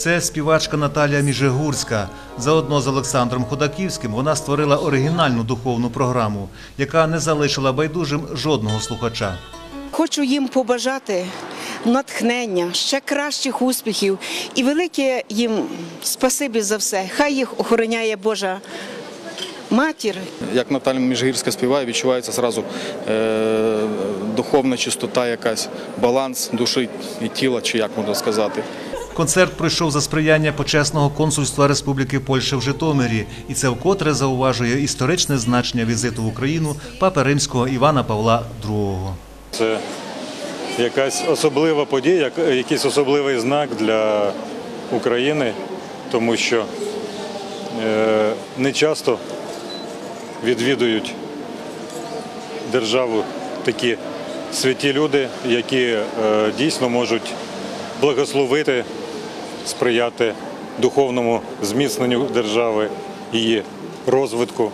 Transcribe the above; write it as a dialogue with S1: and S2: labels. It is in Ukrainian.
S1: Це співачка Наталія Міжегурська. Заодно з Олександром Ходаківським вона створила оригінальну духовну програму, яка не залишила байдужим жодного слухача.
S2: Хочу їм побажати натхнення, ще кращих успіхів і велике їм спасибі за все. Хай їх охороняє Божа матір
S3: Як Наталя Міжгірська співає, відчувається зразу е, духовна чистота, якась баланс душі і тіла, чи як можна сказати.
S1: Концерт пройшов за сприяння почесного консульства Республіки Польща в Житомирі, і це вкотре зауважує історичне значення візиту в Україну папи римського Івана Павла II.
S4: Це якась особлива подія, якийсь особливий знак для України, тому що е, не часто відвідують державу такі святі люди, які е, дійсно можуть благословити, сприяти духовному зміцненню держави, її розвитку.